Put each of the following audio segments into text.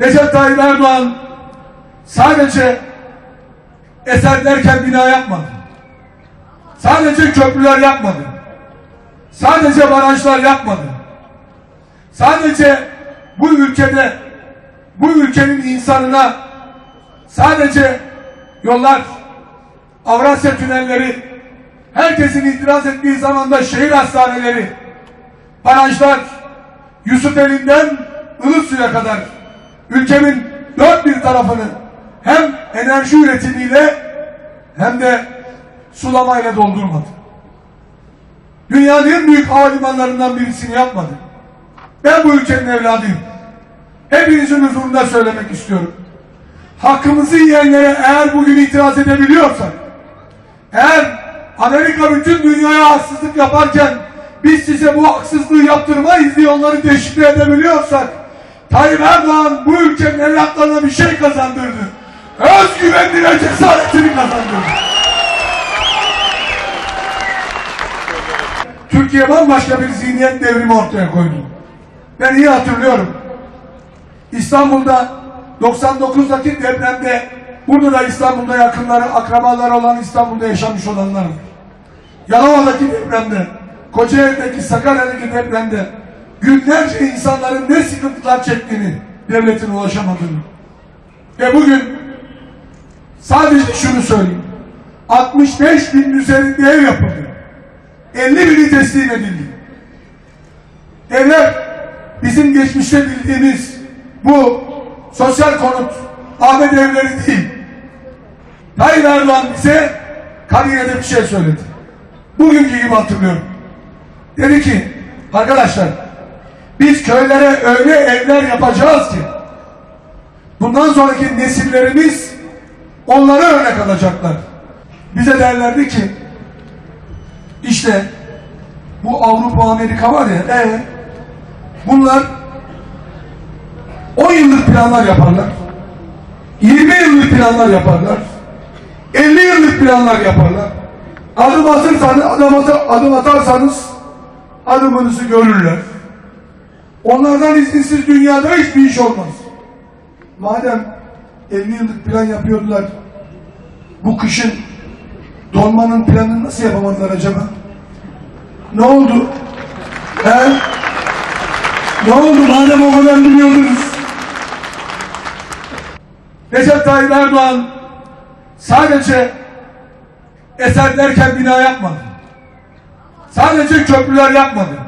Recep Tayyip Erdoğan sadece eser derken bina yapmadı. Sadece köprüler yapmadı. Sadece barajlar yapmadı. Sadece bu ülkede bu ülkenin insanına sadece yollar, Avrasya tünelleri, herkesin itiraz ettiği zaman da şehir hastaneleri, barajlar, Yusufeli'nden Ilısu'ya kadar ülkemin dört bir tarafını hem enerji üretimiyle hem de sulamayla doldurmadı. Dünyanın en büyük havalimanlarından birisini yapmadı. Ben bu ülkenin evladıyım. Hepinizin huzurunda söylemek istiyorum. Hakkımızı yiyenlere eğer bugün itiraz edebiliyorsak, eğer Amerika bütün dünyaya haksızlık yaparken biz size bu haksızlığı yaptırmayız diye onları teşvik edebiliyorsak, Tayyip Erdoğan bu ülkenin evlatlarına bir şey kazandırdı. Özgüvenini ve cesaretini kazandırdı. Türkiye bambaşka bir zihniyet devrimi ortaya koydu. Ben iyi hatırlıyorum. İstanbul'da 99'daki depremde burada da İstanbul'da yakınları, akrabaları olan İstanbul'da yaşamış olanlar var. Yalova'daki depremde, Kocaeli'deki, Sakarya'daki depremde günlerce insanların ne sıkıntılar çektiğini, devletin ulaşamadığını. Ve bugün sadece şunu söyleyeyim. 65 bin üzerinde ev yapıldı. 50 bini teslim edildi. Evler bizim geçmişte bildiğimiz bu sosyal konut Ahmet evleri değil. Tayyip Erdoğan bize kabinede bir şey söyledi. Bugünkü gibi hatırlıyorum. Dedi ki arkadaşlar biz köylere öyle evler yapacağız ki bundan sonraki nesillerimiz onlara örnek alacaklar. Bize derlerdi ki işte bu Avrupa Amerika var ya e, bunlar 10 yıllık planlar yaparlar. 20 yıllık planlar yaparlar. 50 yıllık planlar yaparlar. Adım atırsanız, adım atarsanız adımınızı görürler. Onlardan izinsiz dünyada hiçbir iş olmaz. Madem 50 yıllık plan yapıyordular, bu kışın donmanın planını nasıl yapamadılar acaba? Ne oldu? He? Ne oldu madem o kadar biliyordunuz? Recep Tayyip Erdoğan sadece eser derken bina yapmadı. Sadece köprüler yapmadı.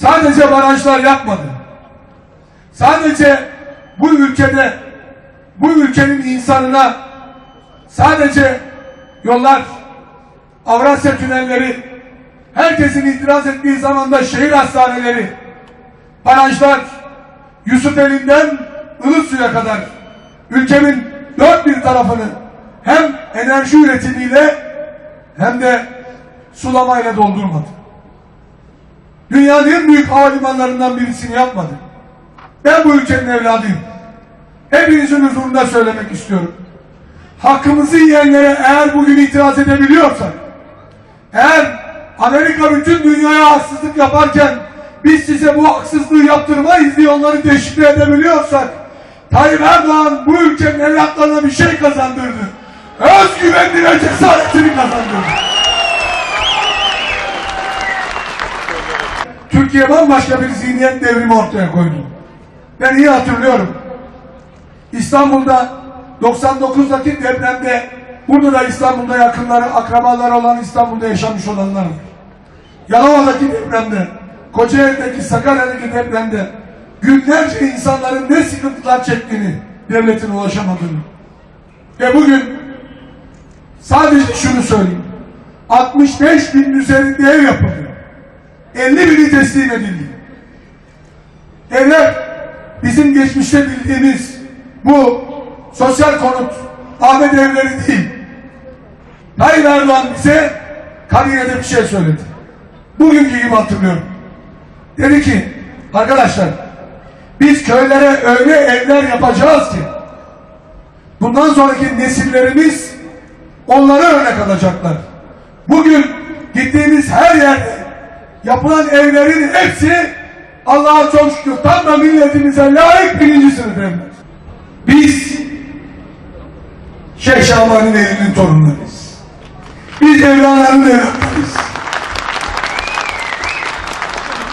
Sadece barajlar yapmadı. Sadece bu ülkede bu ülkenin insanına sadece yollar, Avrasya tünelleri, herkesin itiraz ettiği zaman da şehir hastaneleri, barajlar, Yusufeli'nden Ilısu'ya kadar ülkemin dört bir tarafını hem enerji üretimiyle hem de sulamayla doldurmadı. Dünyanın en büyük havalimanlarından birisini yapmadı. Ben bu ülkenin evladıyım. Hepinizin huzurunda söylemek istiyorum. Hakkımızı yiyenlere eğer bugün itiraz edebiliyorsak, eğer Amerika bütün dünyaya haksızlık yaparken biz size bu haksızlığı yaptırmayız diye onları teşvik edebiliyorsak, Tayyip Erdoğan bu ülkenin evlatlarına bir şey kazandırdı. Özgüvenini ve cesaretini kazandırdı. Türkiye bambaşka bir zihniyet devrimi ortaya koydu. Ben iyi hatırlıyorum. İstanbul'da 99'daki depremde burada da İstanbul'da yakınları, akrabaları olan İstanbul'da yaşamış olanlar var. Yalova'daki depremde, Kocaeli'deki, Sakarya'daki depremde günlerce insanların ne sıkıntılar çektiğini, devletin ulaşamadığını. Ve bugün sadece şunu söyleyeyim. 65 bin üzerinde ev yapıldı. 50 bini teslim edildi. Evler bizim geçmişte bildiğimiz bu sosyal konut Ahmet evleri değil. Tayyip Erdoğan bize kabinede bir şey söyledi. Bugünkü gibi hatırlıyorum. Dedi ki arkadaşlar biz köylere öyle evler yapacağız ki bundan sonraki nesillerimiz onlara örnek alacaklar. Bugün gittiğimiz her yerde yapılan evlerin hepsi Allah'a çok şükür tam da milletimize layık birinci sınıf. Biz Şeyh Şaban'ın elinin torunlarıyız. Biz evranların evlatlarıyız.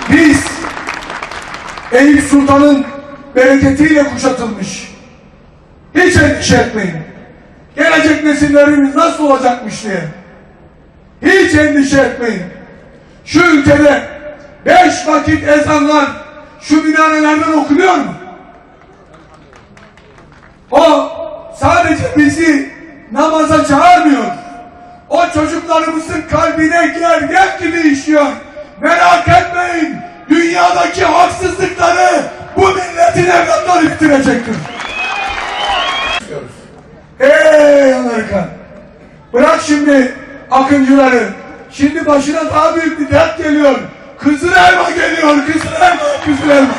Biz Eyüp Sultan'ın bereketiyle kuşatılmış. Hiç endişe etmeyin. Gelecek nesillerimiz nasıl olacakmış diye. Hiç endişe etmeyin. Şu ülkede beş vakit ezanlar şu minarelerden okunuyor mu? O sadece bizi namaza çağırmıyor. O çocuklarımızın kalbine gergen gibi işiyor. Merak etmeyin. Dünyadaki haksızlıkları bu milletin evlatları bitirecektir. Ey Amerika! Bırak şimdi akıncıları. Şimdi başına daha büyük bir dert geliyor. Kızıl elma geliyor, kızıl elma, kızıl elma.